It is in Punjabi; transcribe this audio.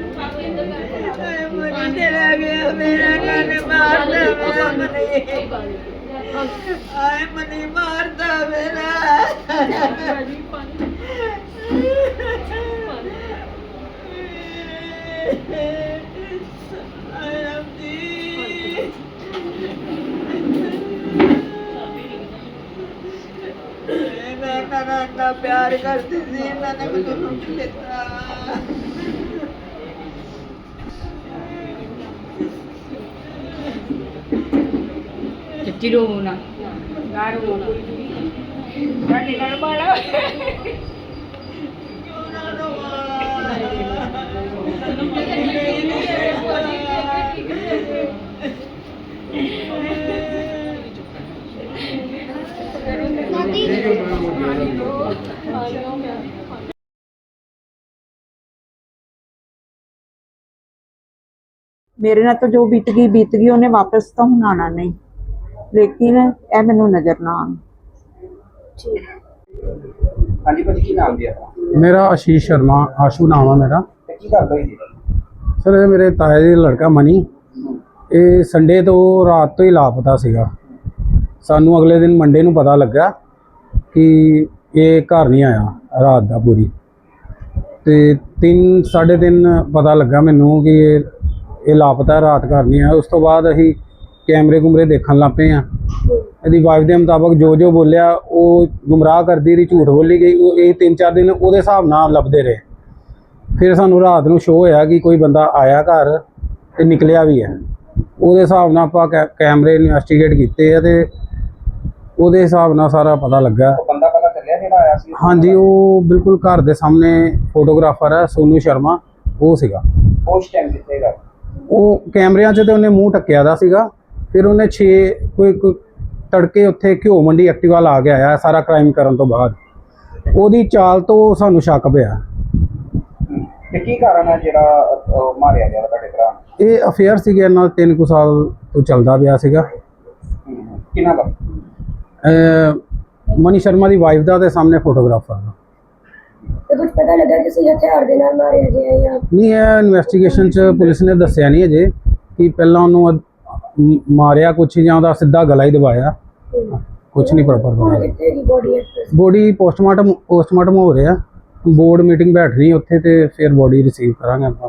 ਹਾਏ ਮਨੀ ਚਲਾ ਗਿਆ ਮੇਰਾ ਕੰਨ ਮਾਰਦਾ ਮੇਰਾ ਮਨੀ ਹਾਏ ਮਨੀ ਮਾਰਦਾ ਮੇਰਾ ਹਾਏ ਰੱਬ ਮੈਂ ਇਹਨਾਂ ਨਾਲ ਇੰਨਾ ਪਿਆਰ ਕਰਦੀ ਸੀ ਇਹਨਾਂ ਨੇ ਮੈਨੂੰ ਲੁੱਟ ਲਿੱਤਾ ਚਿੱਚੀ ਰੋਣਾ ਨਾ ਰੋਣਾ ਸਾਡੇ ਮੇਰੇ ਨਾਲ ਤਾਂ ਜੋ ਬੀਤ ਗਈ ਬੀਤ ਗਈ ਉਹਨੇ ਵਾਪਸ ਤਾਂ ਹੁਣ ਨਹੀਂ। ਲੇਕਿਨ ਇਹ ਮੈਨੂੰ ਨਜ਼ਰ ਨਾ ਆਉਣ। ਹਾਂਜੀ ਭਾਜੀ ਕੀ ਨਾਮ ਜੀ ਆਪਣਾ? ਮੇਰਾ ਆਸ਼ੀਸ਼ ਸ਼ਰਮਾ ਆਸ਼ੂ ਨਾਮ ਆ ਮੇਰਾ। ਤੇ ਕੀ ਗੱਲ ਹੋਈ ਜੀ? ਸਰ ਇਹ ਮੇਰੇ ਤਾਏ ਦੇ ਲੜਕਾ ਮਨੀ ਇਹ ਸੰਡੇ ਤੋਂ ਰਾਤ ਤੋਂ ਹੀ ਲਾਪਤਾ ਸੀਗਾ। ਸਾਨੂੰ ਅਗਲੇ ਦਿਨ ਮੰਡੇ ਨੂੰ ਪਤਾ ਲੱਗਾ ਕਿ ਇਹ ਘਰ ਨਹੀਂ ਆਇਆ ਰਾਤ ਦਾ ਪੂਰੀ। ਤੇ 3 3:30 ਪਤਾ ਲੱਗਾ ਮੈਨੂੰ ਕਿ ਇਹ ਇਹ ਲਾਪਤਾ ਰਾਤ ਨਹੀਂ ਆਇਆ ਉਸ ਤੋਂ ਬਾਅਦ ਅਸੀਂ ਕੈਮਰੇ ਕੁਮਰੇ ਦੇਖਣ ਲੱਗ ਪਏ ਆ। ਇਹਦੀ ਵਾਈਫ ਦੇ ਮੁਤਾਬਕ ਜੋ ਜੋ ਬੋਲਿਆ ਉਹ ਗੁੰਮਰਾਹ ਕਰਦੀ ਰਹੀ ਝੂਠ ਬੋਲੀ ਗਈ। ਉਹ ਇਹ 3-4 ਦਿਨ ਉਹਦੇ ਹਿਸਾਬ ਨਾਲ ਲੱਭਦੇ ਰਹੇ। ਫਿਰ ਸਾਨੂੰ ਰਾਤ ਨੂੰ ਸ਼ੋਅ ਹੋਇਆ ਕਿ ਕੋਈ ਬੰਦਾ ਆਇਆ ਘਰ ਤੇ ਨਿਕਲਿਆ ਵੀ ਹੈ ਉਹਦੇ ਹਿਸਾਬ ਨਾਲ ਆਪਾਂ ਕੈਮਰੇ ਇਨਵੈਸਟੀਗੇਟ ਕੀਤੇ ਆ ਤੇ ਉਹਦੇ ਹਿਸਾਬ ਨਾਲ ਸਾਰਾ ਪਤਾ ਲੱਗਾ। ਉਹ ਬੰਦਾ ਪਤਾ ਚੱਲਿਆ ਜਿਹੜਾ ਆਇਆ ਸੀ? ਹਾਂਜੀ ਉਹ ਬਿਲਕੁਲ ਘਰ ਦੇ ਸਾਹਮਣੇ ਫੋਟੋਗ੍ਰਾਫਰ ਹੈ ਸੋਨੂ ਸ਼ਰਮਾ। ਉਹ ਸੀਗਾ। ਉਸ ਟਾਈਮ ਕਿੱਥੇ ਉਹ ਕੈਮਰਿਆਂ 'ਚ ਤੇ ਉਹਨੇ ਮੂੰਹ ਟੱਕਿਆ ਦਾ ਸੀਗਾ ਫਿਰ ਉਹਨੇ 6 ਕੋਈ ਤੜਕੇ ਉੱਥੇ ਘਿਓ ਮੰਡੀ ਐਕਟਿਵਾ ਲਾ ਕੇ ਆਇਆ ਸਾਰਾ ਕ੍ਰਾਈਮ ਕਰਨ ਤੋਂ ਬਾਅਦ। ਉਹਦੀ ਚਾਲ ਤੋਂ ਸਾਨੂੰ ਸ਼ੱਕ ਪਿਆ। ਤੇ ਕੀ ਕਾਰਨ ਹੈ ਜਿਹੜਾ ਅਹ, ਮਾਰਿਆ ਗਿਆ ਤੁਹਾਡੇ ਭਰਾ ਨੂੰ? ਇਹ ਅਫੇਅਰ ਸੀਗੇ ਇਹਨਾਂ ਦਾ ਤਿੰਨ ਕੁ ਸਾਲ ਤੋਂ ਚੱਲਦਾ ਪਿਆ ਸੀਗਾ। ਕਿਹਨਾਂ ਦਾ ਅਹ ਮਨੀ ਸ਼ਰਮਾ ਦੀ ਵਾਈਫ ਦਾ ਤੇ ਸਾਹਮਣੇ ਫੋਟੋਗ੍ਰਾਫਰ ਦਾ। ਤੇ ਕੁਝ ਪਤਾ ਲੱਗਾ ਕਿਸੇ ਹਥਿਆਰ ਦੇ ਨਾਲ ਮਾਰਿਆ ਗਿਆ ਜਾਂ ਨਹੀਂ ਇਹ ਇਨਵੈਸਟੀਗੇਸ਼ਨ ਚ ਪੁਲਿਸ ਨੇ ਦੱਸਿਆ ਨਹੀਂ ਅਜੇ ਕਿ ਪਹਿਲਾਂ ਉਹਨੂੰ ਮ- ਮਾਰਿਆ ਕੁਛ ਜਾਂ ਉਹਦਾ ਸਿੱਧਾ ਗਲਾ ਹੀ ਦਬਾਇਆ। ਕੁਛ ਨਹੀਂ ਪ੍ਰੋਪਰ ਹੁਣ ਬਣਾਇਆ ਕਿੱਥੇ ਦੀ body actress body postmortem postmortem ਹੋ ਰਿਹਾ। ਬੋਰਡ ਮੀਟਿੰਗ ਬੈਠ ਰਹੀ ਉੱਥੇ ਤੇ ਫਿਰ ਬੋਡੀ ਰਿਸੀਵ ਕਰਾਂਗੇ ਆਪਾਂ।